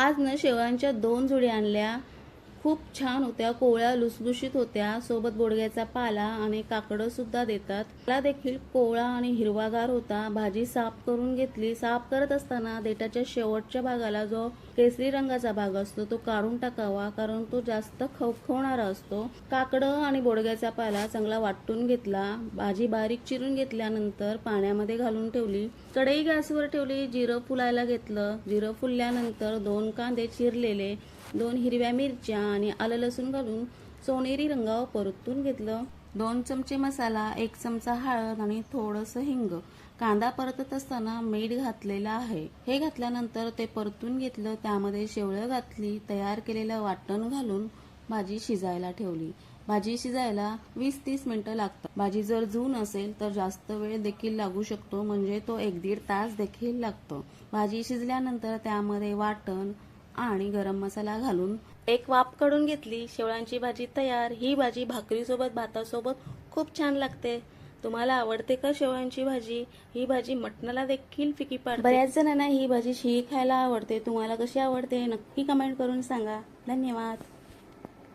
आज ना शेवळ्यांच्या दोन जोडी आणल्या. खूप छान होत्या कोवळ्या लुसलुशीत होत्या. सोबत बोडग्याचा पाला आणि काकडं सुद्धा देतात. पाला देखील कोवळा आणि हिरवागार होता. भाजी साफ करून घेतली. साफ करत असताना देठाच्या शेवटच्या भागाला जो केसरी रंगाचा भाग असतो तो काढून टाकावा कारण तो जास्त खवखवणारा असतो. काकडं आणि बोडग्याचा पाला चांगला वाटून घेतला. भाजी बारीक चिरून घेतल्यानंतर पाण्यामध्ये घालून ठेवली. कढई गॅसवर ठेवली. जिरं फुलायला घेतलं. जिरं फुलल्यानंतर दोन कांदे चिरलेले. दोन हिरव्या मिरच्या आणि आलं लसूण घालून सोनेरी रंगावर परतून घेतलं. दोन चमचे मसाला एक चमचा हळद आणि थोडंसं हिंग. कांदा परतत असताना मीठ घातलेलं आहे. हे घातल्यानंतर ते परतून घेतलं त्यामध्ये शेवळं घातली तयार केलेलं वाटण घालून भाजी शिजायला ठेवली. भाजी शिजायला वीस तीस मिनिटं लागतात. भाजी जर जून असेल तर जास्त वेळ देखील लागू शकतो म्हणजे तो एक दीड तास देखील लागतो. भाजी शिजल्यानंतर त्यामध्ये वाटण आणि गरम मसाला घालून एक वाफ काढून घेतली. शेवळांची भाजी तयार. ही भाजी भाकरीसोबत भातासोबत खूप छान लागते. तुम्हाला आवडते का शेवळांची भाजी? ही भाजी मटणाला देखील फिकी पाडते. बऱ्याच जणांना ही भाजी शिळी खायला आवडते. तुम्हाला कशी आवडते? नक्की कमेंट करून सांगा. धन्यवाद.